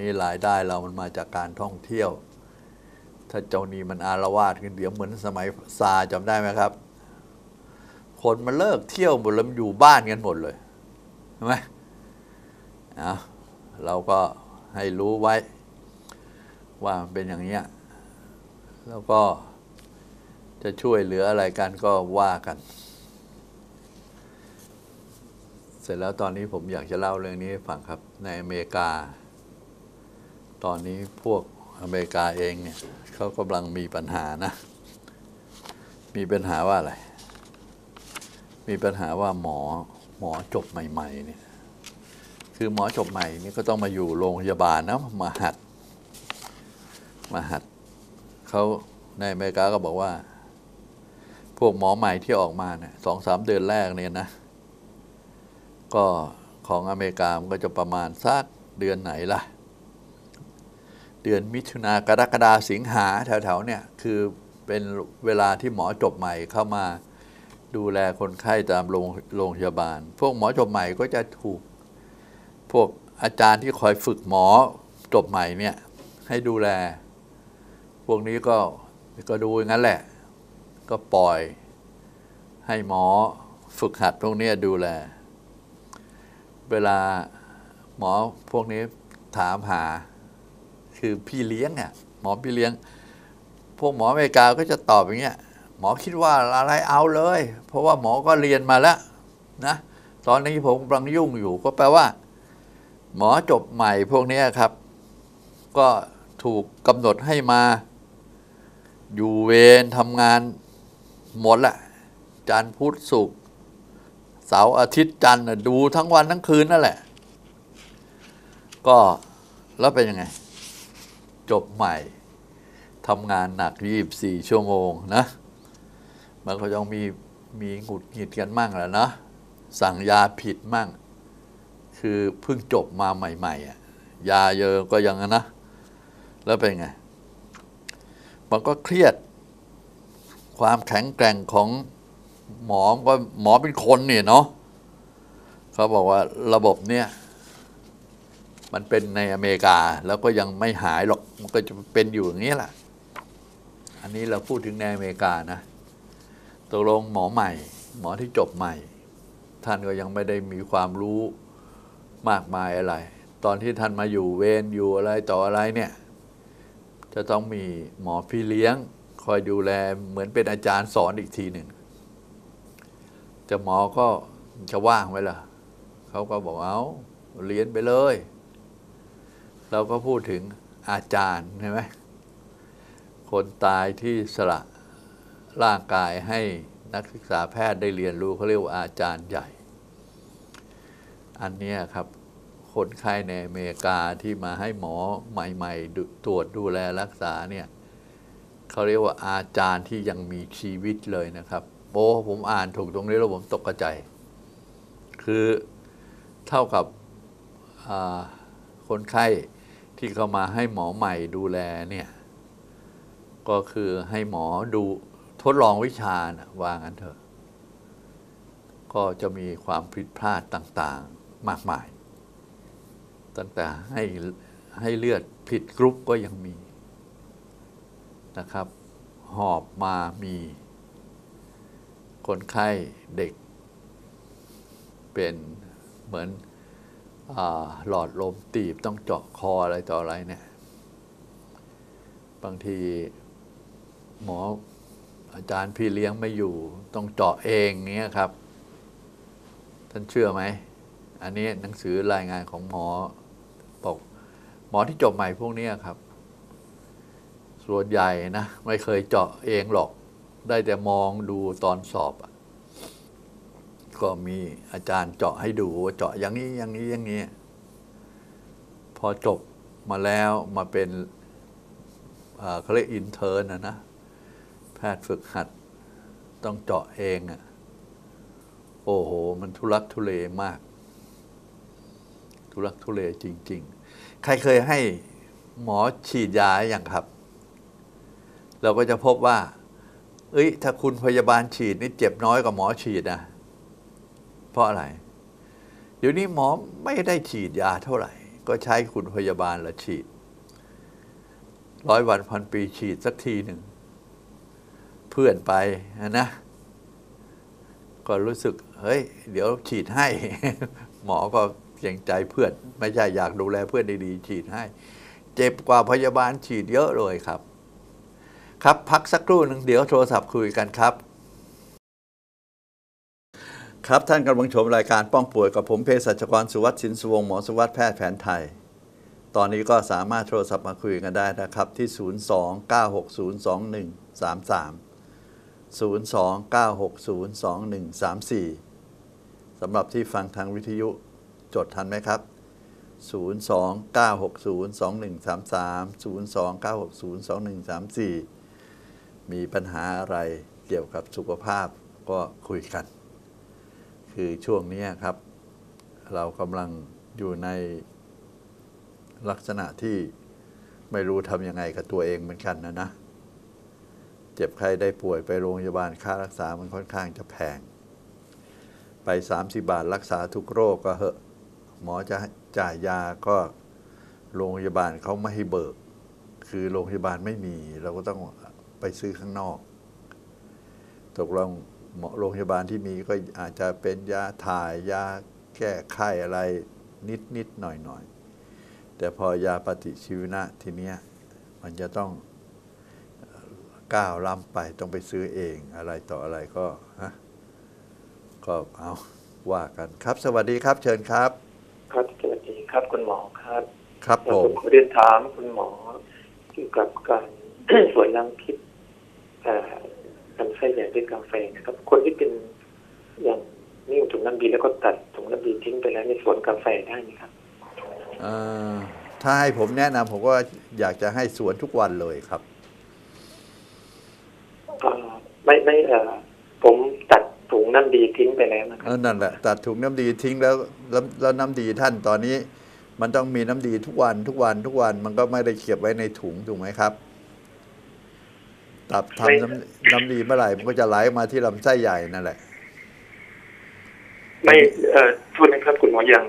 นี้รายได้เรามันมาจากการท่องเที่ยว ถ้าเจ้านี้มันอารวาสขึ้นเดี๋ยวเหมือนสมัยซาจำได้ไหมครับ คนมันเลิกเที่ยวหมดแล้วมันอยู่บ้านกันหมดเลยใช่ไหมอะเราก็ให้รู้ไว้ ว่ามันเป็นอย่างเนี้ยแล้วก็จะช่วยเหลืออะไรกันก็ว่ากัน เสร็จแล้วตอนนี้ผมอยากจะเล่าเรื่องนี้ให้ฟังครับในอเมริกา ตอนนี้พวกอเมริกาเองเนี่ยเขากำลังมีปัญหานะ มีปัญหาว่าอะไร มีปัญหาว่าหมอหมอจบใหม่ๆเนี่ยคือหมอจบใหม่นี่ก็ต้องมาอยู่โรงพยาบาลนะมาหัด มาหัดเขาในอเมริกาก็บอกว่า พวกหมอใหม่ที่ออกมาเนี่ยสองสามเดือนแรกเนี่ยนะ ก็ของอเมริกามันก็จะประมาณสักเดือนไหนล่ะ เดือนมิถุนากรกฎาสิงหาแถวๆเนี่ยคือเป็นเวลาที่หมอจบใหม่เข้ามาดูแลคนไข้ตามโรงโรงพยาบาล พวกหมอจบใหม่ก็จะถูก พวกอาจารย์ที่คอยฝึกหมอจบใหม่เนี่ยให้ดูแล พวกนี้ก็ก็ดูอย่างนั้นแหละ ก็ปล่อย ให้หมอฝึกหัดพวกนี้ดูแล เวลาหมอพวกนี้ถามหา คือพี่เลี้ยงเนี่ยหมอพี่เลี้ยง พวกหมออเมริกาก็จะตอบอย่างเงี้ยหมอคิดว่าอะไรเอาเลย เพราะว่าหมอก็เรียนมาแล้วนะตอนนี้ผมกำลังยุ่งอยู่ก็แปลว่า หมอจบใหม่พวกนี้ครับ ก็ถูกกำหนดให้มา อยู่เวรทำงานหมดละจันทร์พุธศุกร์เสาร์อาทิตย์จันทร์ดูทั้งวันทั้งคืนนั่นแหละ ก็แล้วเป็นยังไง จบใหม่ทำงานหนัก 24 ชั่วโมงนะ มันก็ต้องมีมีหงุดหงิดกันมั่งแหละนะ สั่งยาผิดมั่ง คือเพิ่งจบมาใหม่ๆอะยาเยอะก็ยังนะ แล้วเป็นไง มันก็เครียด ความแข็งแกร่งของหมอก็หมอเป็นคนเนี่ยเนาะเขาบอกว่าระบบเนี่ย มันเป็นในอเมริกาแล้วก็ยังไม่หายหรอกมันก็จะเป็นอยู่อย่างนี้แหละอันนี้เราพูดถึงในอเมริกานะตกลงหมอใหม่ หมอที่จบใหม่ ท่านก็ยังไม่ได้มีความรู้มากมายอะไร ตอนที่ท่านมาอยู่เวรอยู่อะไรต่ออะไรเนี่ยจะต้องมีหมอพี่เลี้ยง คอยดูแลเหมือนเป็นอาจารย์สอนอีกทีหนึ่งแต่หมอก็จะว่างไว้ล่ะเขาก็บอกเอาเรียนไปเลย เราก็พูดถึงอาจารย์ใช่ไหมคนตายที่สละร่างกายให้นักศึกษาแพทย์ได้เรียนรู้เขาเรียกว่าอาจารย์ใหญ่ อันนี้ครับ คนไข้ในอเมริกาที่มาให้หมอใหม่ๆ ตรวจดูแลรักษาเนี่ยเขาเรียกว่าอาจารย์ที่ยังมีชีวิตเลยนะครับโอ้ผมอ่านถูกตรงนี้แล้วผมตกใจ คือเท่ากับคนไข้ ที่เข้ามาให้หมอใหม่ดูแลเนี่ย ก็คือให้หมอดูทดลองวิชานะวางั้นเถอะ ก็จะมีความผิดพลาดต่างๆมากมาย ตั้งแต่ให้ให้เลือดผิดกรุ๊ปก็ยังมีนะครับ หอบมามี คนไข้เด็ก เป็นเหมือน หลอดลมตีบต้องเจาะคออะไรต่ออะไรเนี่ย บางทีหมออาจารย์พี่เลี้ยงไม่อยู่ ต้องเจาะเองเงี้ยครับ ท่านเชื่อไหม อันนี้หนังสือรายงานของหมอบอกหมอที่จบใหม่พวกนี้ครับ ส่วนใหญ่นะ ไม่เคยเจาะเองหรอก ได้แต่มองดูตอนสอบอะ ก็มีอาจารย์เจาะให้ดูว่าเจาะอย่างนี้อย่างนี้อย่างนี้ พอจบมาแล้วมาเป็นเอ่อเขาเรียกอินเทอร์นะนะ แพทย์ฝึกหัดต้องเจาะเองอะ่ะโอ้โห มันทุลักทุเลมาก ทุลักทุเลจริง ๆ ใครเคยให้หมอฉีดยาอย่างครับ เราก็จะพบว่า เอ้ย ถ้าคุณพยาบาลฉีดนี่เจ็บน้อยกว่าหมอฉีดนะ เพราะอะไร เดี๋ยวนี้หมอไม่ได้ฉีดยาเท่าไหร่ ก็ใช้คุณพยาบาลละฉีด ร้อยวันพันปีฉีดสักทีหนึ่ง เพื่อนไปนะ ก็รู้สึก เฮ้ย เดี๋ยวฉีดให้ หมอก็เกรงใจเพื่อน ไม่ใช่อยากดูแลเพื่อนดีๆฉีดให้ เจ็บกว่าพยาบาลฉีดเยอะเลยครับ ครับพักสักครู่หนึ่งเดี๋ยวโทรศัพท์คุยกันครับ ครับท่านกำลังชมรายการป้องป่วยกับผมเภสัชกรสุวัสดิ์สินสุวงศ์หมอสุวัสดิ์แพทย์แผนไทย ตอนนี้ก็สามารถโทรศัพท์มาคุยกันได้นะครับ ที่ 02-960-2133 02-960-2134สำหรับที่ฟังทางวิทยุจดทันไหมครับ 02-960-2133 02-960-2134 มีปัญหาอะไรเกี่ยวกับสุขภาพก็คุยกัน คือช่วงนี้ครับ เรากำลังอยู่ในลักษณะที่ไม่รู้ทำยังไงกับตัวเองเหมือนกันนะนะ เจ็บใครได้ป่วยไปโรงพยาบาลค่ารักษามันค่อนข้างจะแพง ไป 30 บาทรักษาทุกโรคก็เหอะ หมอจะจ่ายยาก็โรงพยาบาลเขาไม่ให้เบิก คือโรงพยาบาลไม่มี เราก็ต้องไปซื้อข้างนอก ตกลง โรงพยาบาลที่มีก็อาจจะเป็นยาถ่ายยาแก้ไข้อะไรนิดนิดหน่อยหน่อยแต่พอยาปฏิชีวนะทีเนี้ยมันจะต้องก้าวล้ำไปต้องไปซื้อเองอะไรต่ออะไรก็ฮะก็เอาว่ากันครับ สวัสดีครับ เชิญครับ ครับสวัสดีครับคุณหมอครับ ครับแล้วผผมมขอเรียนถามคุณหมอเกี่ยวกับการส่วนล้างพิษเอ่อ ลำไส้ใหญ่ด้วยกาแฟนะครับ คนที่เป็นอย่างนิ่วถุงน้ำดีแล้วก็ตัดถุงน้ำดีทิ้งไปแล้วในส่วนกาแฟได้ไหมครับเอ่อถ้าให้ผมแนะนำผมก็อยากจะให้สวนทุกวันเลยครับเอ่อไม่ไม่เอ่อผมตัดถุงน้ำดีทิ้งไปแล้วนะคเอรับอนั่นแหละตัดถุงน้ำดีทิ้งแล้วแล้วแล้วน้ำดีท่านตอนนี้ มันต้องมีน้ำดีทุกวันทุกวันทุกวันมันก็ไม่ได้เก็บไว้ในถุงถูกไหมครับ ตับทำน้ำน้ำดีเมื่อไหร่มันก็จะไหลมาที่ลำไส้ใหญ่นั่นแหละ ไม่เอ่อโทษนะครับคุณหมออย่าง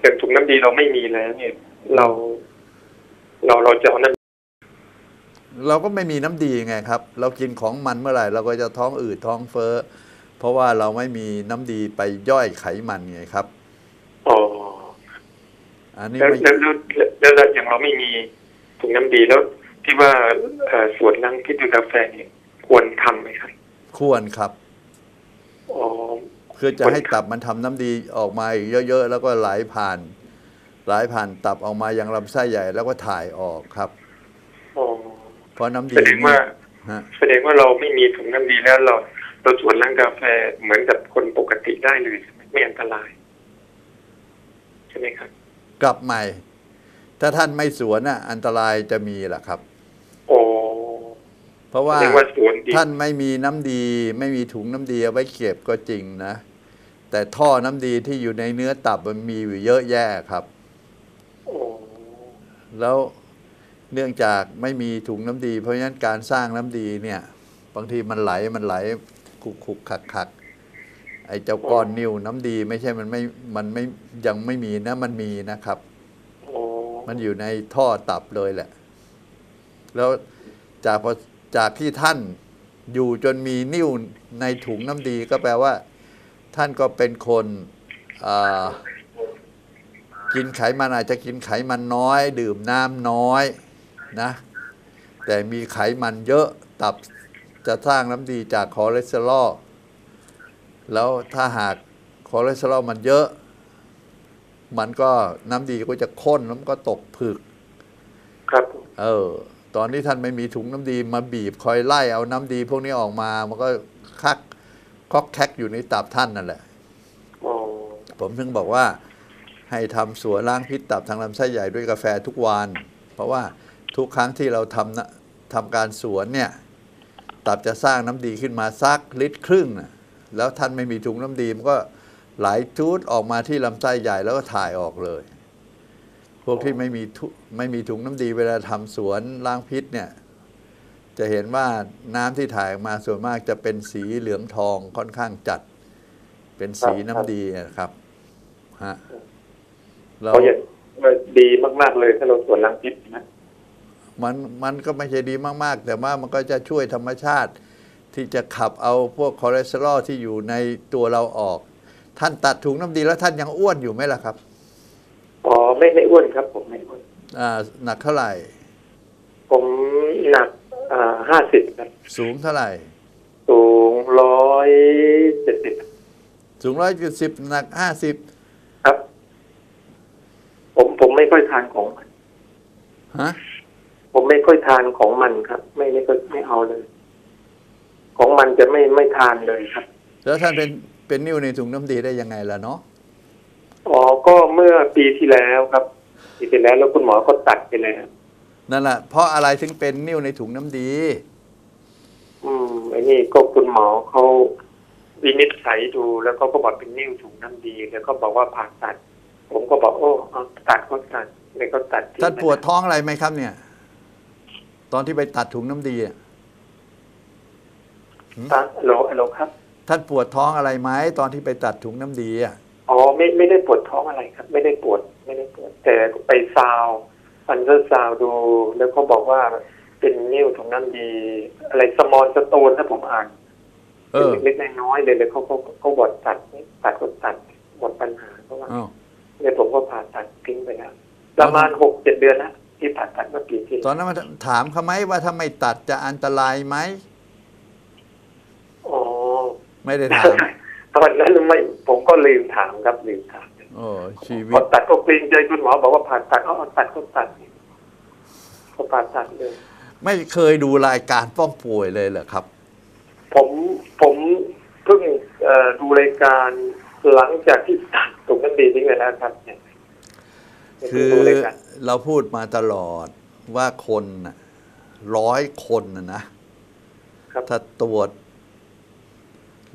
อย่างถุงน้ำดีเราไม่มีแล้ว เนี่ย เราเราเราจะเอาน้ำเราก็ไม่มีน้ำดีไงครับ เรากินของมันเมื่อไหร่ เราก็จะท้องอืดท้องเฟ้อเพราะว่าเราไม่มีน้ำดีไปย่อยไขมันไงครับอ๋ออันนี้แล้วไม่แล้วแล้วแล้วแล้วอย่างเราไม่มีถุงน้ำดีแล้ว ที่ว่าเอ่อส่วนล้างพิษด้วยกาแฟเนี่ยควรทำไหมครับ ควรครับอ๋อคือจะให้ตับมันทำน้ำดีออกมาอีกเยอะๆ แล้วก็ไหลผ่านไหลผ่านตับออกมายังลำไส้ใหญ่แล้วก็ถ่ายออกครับอ๋อเพราะน้ำดีแสดงว่าฮะแสดงว่าเราไม่มีถุงน้ำดีแล้วเราเราส่วนล้างกาแฟเหมือนกับคนปกติได้เลยใช่ไหมไม่อันตราย ใช่ไหมครับ กลับใหม่ ถ้าท่านไม่สวนน่ะ อันตรายจะมีแหละครับอ๋อ เพราะว่าแสดงว่าสวนดีท่านไม่มีน้ำดี ไม่มีถุงน้ำดีเอาไว้เก็บก็จริงนะ แต่ท่อน้ำดีที่อยู่ในเนื้อตับมันมีอยู่เยอะแยะครับอ๋อแล้วเนื่องจากไม่มีถุงน้ำดี เพราะฉะนั้นการสร้างน้ำดีเนี่ย บางทีมันไหลมันไหลคุกคุกคักคักไอ้เจ้าก้อนนิ้วน้ำดีไม่ใช่มันไม่มันไม่ยังไม่มีนะ มันมีนะครับอ๋อมันอยู่ในท่อตับเลยแหละ แล้วจากพอ จากที่ท่านอยู่จนมีนิ่วในถุงน้ำดีก็แปลว่า ท่านก็เป็นคนอ่ากินไขมันอาจจะกินไขมันน้อย ดื่มน้ำน้อยนะ แต่มีไขมันเยอะตับจะสร้างน้ำดีจากคอเลสเตอรอลแล้วถ้าหากคอเลสเตอรอลมันเยอะ มันก็น้ำดีก็จะข้นแล้วมันก็ตกผึก ครับผมเออ ตอนนี้ท่านไม่มีถุงน้ำดีมาบีบคอยไล่เอาน้ำดี พวกนี้ออกมา มันก็คักคอกแคกอยู่ในตับท่านนั่นแหละอ๋อผมถึงบอกว่าให้ทำสวนล้างพิษตับทางลำไส้ใหญ่ด้วยกาแฟทุกวัน เพราะว่าทุกครั้งที่เราทำนะทำการสวนเนี่ย ตับจะสร้างน้ำดีขึ้นมาสักลิตรครึ่งนะแล้วท่านไม่มีถุงน้ำดีมันก็ไหลจูดออกมาที่ลำไส้ใหญ่แล้วก็ถ่ายออกเลย พวกที่ไม่มีทุไม่มีถุงน้ำดีเวลาทำสวนล้างพิษเนี่ย จะเห็นว่าน้ำที่ถ่ายออกมาส่วนมากจะเป็นสีเหลืองทองค่อนข้างจัด เป็นสีน้ำดีนะครับฮะเพเราราะอย่างดีมาก ๆ เลยถ้าเราตรวจรังพิษนะมันมันก็ไม่ใช่ดีมาก ๆ แต่ว่ามันก็จะช่วยธรรมชาติ ที่จะขับเอาพวกคอเลสเตอรอลที่อยู่ในตัวเราออก ท่านตัดถุงน้ำดีแล้วท่านยังอ้วนอยู่ไหมล่ะครับอ๋อ ไม่ไม่อ้วนครับ ผมไม่อ้วนอ่าหนักเท่าไหร่ ผมหนักอ่าห้าสิบครับ สูงเท่าไหร่ สูงร้อยเจ็ดสิบสูงร้อยเจ็ดสิบหนักห้าสิบครับ ผมผมไม่ค่อยทานของมันฮะผมไม่ค่อยทานของมันครับ ไม่ไม่ค่อยไม่เอาเลย ของมันจะไม่ไม่ทานเลยครับ แล้วท่านเป็นเป็นนิ้วในถุงน้ำดีได้ยังไงล่ะเนาะอ๋อ ก็เมื่อปีที่แล้วครับปีที่แล้วแล้วคุณหมอก็ตัดไปแล้วนั่นแหละเพราะอะไรถึงเป็นนิ้วในถุงน้ำดี อืมไอ้นี่ก็คุณหมอเขาวินิจฉัยดูแล้วก็ก็บอกเป็นนิ้วถุงน้ำดี แล้วก็บอกว่าผ่าตัด ผมก็บอกโอ้เอาตัดก็ตัดเลยก็ตัดทิ้งท่านปวดไปท้องอะไรไหมครับ เนี่ย ตอนที่ไปตัดถุงน้ำดีอะตัดฮัลโหลฮัลโหลครับ ท่านปวดท้องอะไรไหมตอนที่ไปตัดถุงน้ำดีอะ อ๋อไม่ไม่ได้ปวดท้องอะไรครับ ไม่ได้ปวดไม่ได้ปวด แต่ไปซาวอันเดอร์ซาวดู แล้วเขาบอกว่าเป็นนิ้วถุงน้ำดี อะไรสมอลสโตนถ้าผมอ่านเออเล็กๆน้อยๆเลยแล้วเขาเขาเขาบอกตัดตัดก็ตัดหมดปัญหาเพราะว่าอ้าวเนี่ยผมก็ผ่าตัดทิ้งไปแล้วประมาณหกเจ็ดเดือนนะที่ผ่าตัดเมื่อปีที่ตอนนั้นมาถามเขาไหมว่าถ้าไม่ตัดจะอันตรายไหมอ๋อไม่ได้ถาม ตอนนั้นไม่ผมก็ลืมถามครับลืมถามโอ้ชีวิพอตตัดก็เกรงใจคุณหมอบอกว่าผ่าตัดเอาเอาตัดก็ตัดก็ผ่าตัดเลย ไม่เคยดูรายการป้องป่วยเลยเหรอครับ ผมผมเพิ่งเอ่อดูรายการหลังจากที่ตัดถุงน้ำดีทิ้งไปแล้วครับเนี่ยคือดูรายการเราพูดมาตลอดว่าคนน่ะร้อยคนนะนะครับ ถ้าตรวจ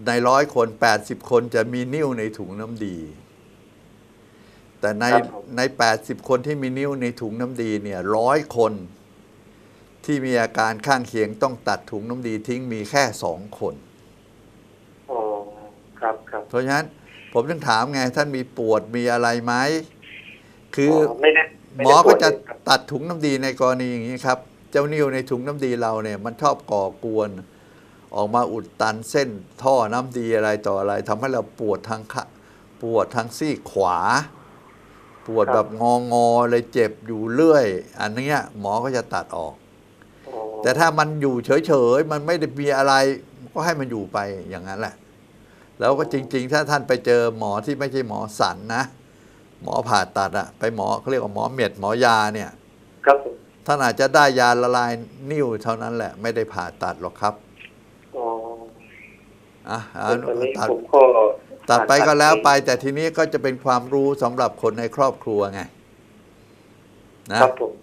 ในร้อยคนแปดสิบคนจะมีนิ้วในถุงน้ำดี แต่ในในแปดสิบคนที่มีนิ้วในถุงน้ำดีเนี่ยร้อยคน ที่มีอาการข้างเคียงต้องตัดถุงน้ำดีทิ้งมีแค่สองคน อ๋อครับครับเพราะฉะนั้นผมจึงถามไงท่านมีปวดมีอะไรไหมคืออ ไม่ได้ไได้หมอก็จะปวดเลยครับตัดถุงน้ำดีในกรณีอย่างนี้ครับ เจ้านิ้วในถุงน้ำดีเราเนี่ย มันชอบก่อกวน ออกมาอุดตันเส้นท่อน้ำดีอะไรต่ออะไรทำให้เราปวดทางขะปวดทางซี่ขวา ปวดแบบงองอๆเลยเจ็บอยู่เรื่อย อันเนี้ยหมอก็จะตัดออกอ๋อแต่ถ้ามันอยู่เฉยๆมันไม่ได้มีอะไร ก็ให้มันอยู่ไปอย่างนั้นแหละ แล้วก็จริง ๆ ถ้าท่านไปเจอหมอที่ไม่ใช่หมอสันนะ หมอผ่าตัดอะไปหมอเขาเรียกว่าหมอเม็ดหมอยาเนี่ย ครับผมท่านอาจจะได้ยาละลายนิ้วเท่านั้นแหละ ไม่ได้ผ่าตัดหรอกครับอ๋อ อะอะตอนนี้ตัดผมก็ตัดไปก็แล้วไป แต่ทีนี้ก็จะเป็นความรู้สำหรับคนในครอบครัวไงนะครับผม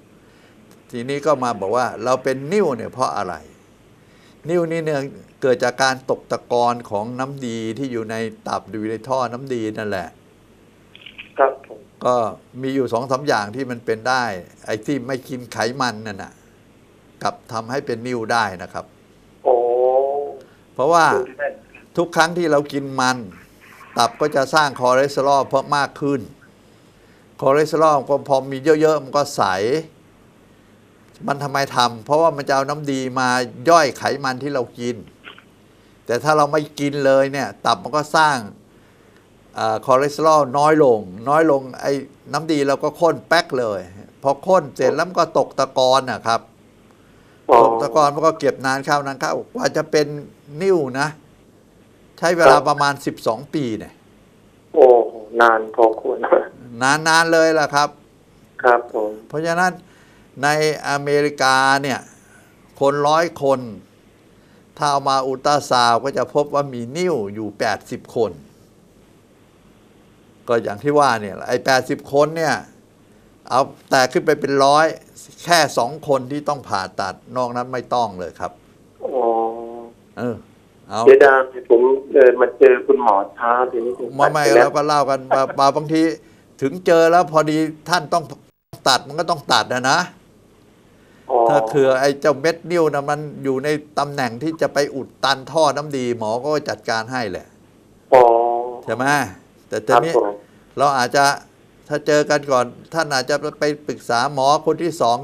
ทีนี้ก็มาบอกว่าเราเป็นนิ้วเนี่ยเพราะอะไร นิ้วนี่เนี่ยเกิดจากการตกตะกอนของน้ำดีที่อยู่ในตับอยู่ในท่อน้ำดีนั่นแหละ ครับผมก็มีอยู่สองสามอย่างที่มันเป็นได้ ไอ้ที่ไม่กินไขมันนั่นน่ะกลับทำให้เป็นนิ่วได้นะครับ โอ้เพราะว่าดูได้ ทุกครั้งที่เรากินมัน ตับก็จะสร้างคอเลสเตอรอลเพิ่มมากขึ้น คอเลสเตอรอลก็พอมีเยอะๆมันก็ใส มันทำไมทำเพราะว่ามันจะเอาน้ำดีมาย่อยไขมันที่เรากิน แต่ถ้าเราไม่กินเลยเนี่ย ตับมันก็สร้างอาคอเลสเตอรอลน้อยลง น้อยลงไอ้น้ำดีเราก็ข้นแป๊กเลย พอข้นเสร็จแล้วมันก็ตกตะกอนนะครับอ๋อตกตะกอนมันก็เก็บนานเข้านานเข้ากว่าจะเป็นนิ่วนะใช้เวลาประมาณ 12 ปีเนี่ยโอ้นานพอควรนานๆเลยล่ะครับ ครับผมเพราะฉะนั้นในอเมริกาเนี่ย คนร้อยคน ถ้าเอามาอุลตราซาวด์ก็จะพบว่ามีนิ่วอยู่ 80 คน ก็อย่างที่ว่าเนี่ยไอ้80คนเนี่ยเอาแต่ขึ้นไปเป็นร้อยแค่สองคนที่ต้องผ่าตัดนอกนั้นไม่ต้องเลยครับ อ๋อ เออ เอาเสียดายผม เดินมาเจอคุณหมอช้าทีนี้ผมมาไม่ตัดปเราแล้วก็เล่ากันมามาบางทีถึงเจอแล้วพอดีท่านต้องตัดมันก็ต้องตัดนะนะ อ๋อถ้าคือไอ้เจ้าเม็ดนิ้วนะมันอยู่ในตำแหน่งที่จะไปอุดตันท่อน้ำดี หมอก็จัดการให้แหละอ๋อใช่ไหมแต่คทีรับนี้ ผมเราอาจจะถ้าเจอกันก่อน ท่านอาจจะไปปรึกษาหมอคนที่สอง